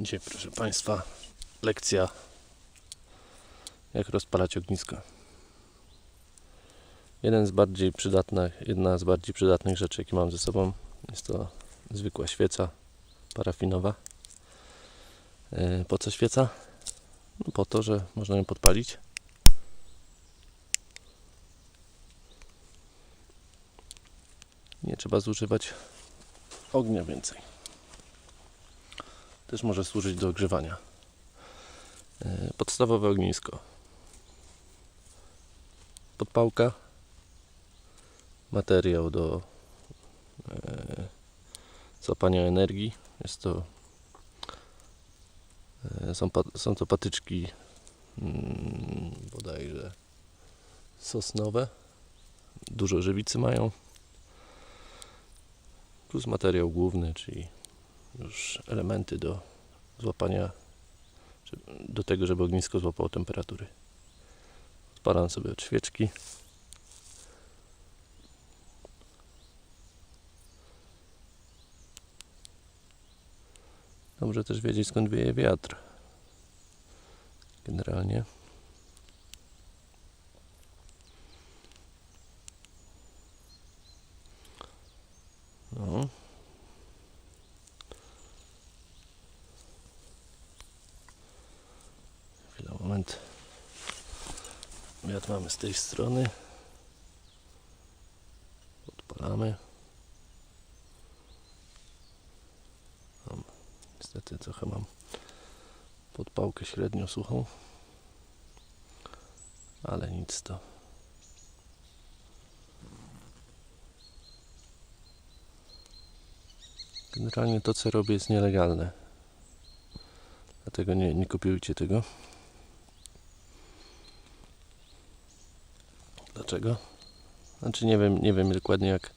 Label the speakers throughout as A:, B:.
A: Dzisiaj, proszę Państwa, lekcja jak rozpalać ognisko. Jeden z bardziej przydatnych, jedna z bardziej przydatnych rzeczy, jakie mam ze sobą, jest to zwykła świeca parafinowa. Yy, Po co świeca? No po to, że można ją podpalić. Nie trzeba zużywać ognia więcej. Też może służyć do ogrzewania. E, Podstawowe ognisko. Podpałka. Materiał do e, złapania energii. Jest to e, są, są to patyczki mm, bodajże sosnowe. Dużo żywicy mają. Plus materiał główny, czyli już elementy do złapania, do tego, żeby ognisko złapało temperatury. Odpalam sobie od świeczki. Dobrze też wiedzieć skąd wieje wiatr. Generalnie. Wiatr mamy z tej strony. Odpalamy. Niestety trochę mam podpałkę średnio suchą. Ale nic to. Generalnie to co robię jest nielegalne. Dlatego nie, nie tego. Dlaczego? Znaczy nie wiem, nie wiem dokładnie jak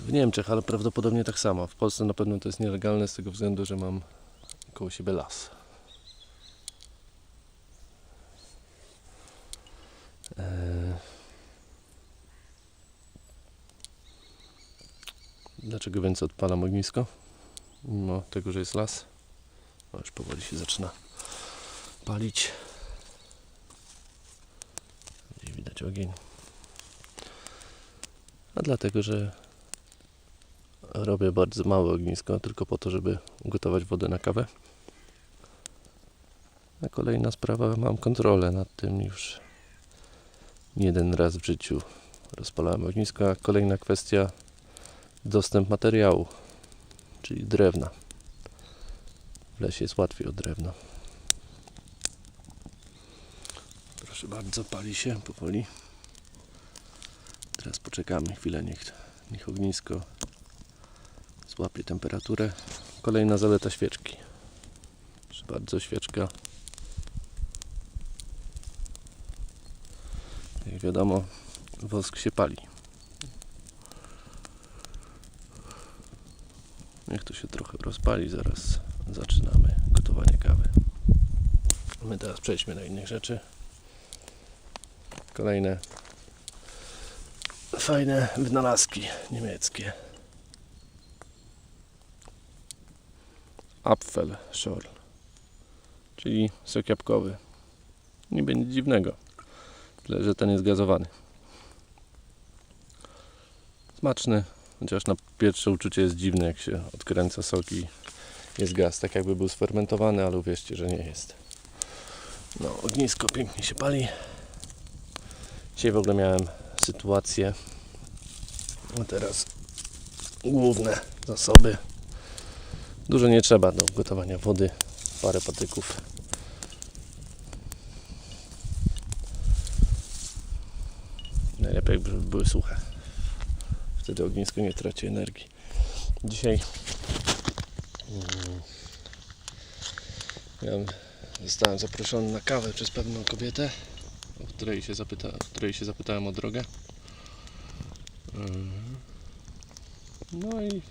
A: w Niemczech, ale prawdopodobnie tak samo. W Polsce na pewno to jest nielegalne z tego względu, że mam koło siebie las. Eee. Dlaczego więc odpalam ognisko? Mimo tego, że jest las. No już powoli się zaczyna palić. Ogień. A dlatego, że robię bardzo małe ognisko, tylko po to, żeby gotować wodę na kawę. A kolejna sprawa, mam kontrolę nad tym już nie jeden raz w życiu rozpalałem ognisko. A kolejna kwestia, dostęp materiału, czyli drewna. W lesie jest łatwiej o drewno. Proszę bardzo, pali się powoli. Teraz poczekamy chwilę, niech, niech ognisko złapie temperaturę. Kolejna zaleta świeczki. Proszę bardzo, świeczka. Jak wiadomo, wosk się pali. Niech to się trochę rozpali, zaraz zaczynamy gotowanie kawy. My teraz przejdźmy do innych rzeczy. Kolejne fajne wynalazki niemieckie. Apfelschorle, czyli sok jabłkowy. Niby nic dziwnego, tyle że ten jest gazowany. Smaczny, chociaż na pierwsze uczucie jest dziwne, jak się odkręca sok i jest gaz, tak jakby był sfermentowany, ale uwierzcie, że nie jest. No, ognisko pięknie się pali. Dzisiaj w ogóle miałem sytuację. A teraz główne zasoby. Dużo nie trzeba do gotowania wody. Parę patyków. Najlepiej jakby były suche. Wtedy ognisko nie traci energii. Dzisiaj mm, miałem, zostałem zaproszony na kawę przez pewną kobietę, o której się, zapyta, o której się zapytałem o drogę. Mm. No i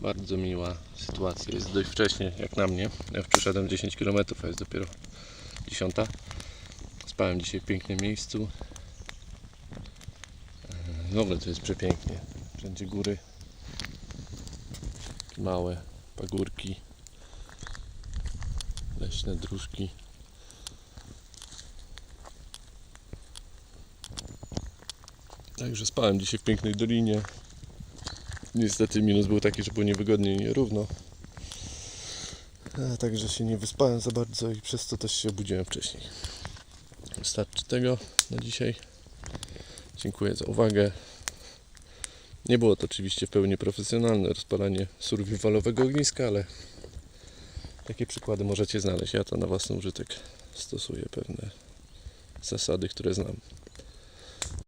A: bardzo miła sytuacja. Jest dość wcześnie, jak na mnie. Ja przeszedłem 10 km, a jest dopiero 10. Spałem dzisiaj w pięknym miejscu. E, W ogóle to jest przepięknie. Wszędzie góry. Małe pagórki. leśne dróżki. Także spałem dzisiaj w pięknej dolinie. Niestety minus był taki, że było niewygodnie i nierówno. A także się nie wyspałem za bardzo i przez to też się obudziłem wcześniej. Wystarczy tego na dzisiaj. Dziękuję za uwagę. Nie było to oczywiście w pełni profesjonalne rozpalanie survivalowego ogniska, ale takie przykłady możecie znaleźć. Ja to na własny użytek stosuję pewne zasady, które znam.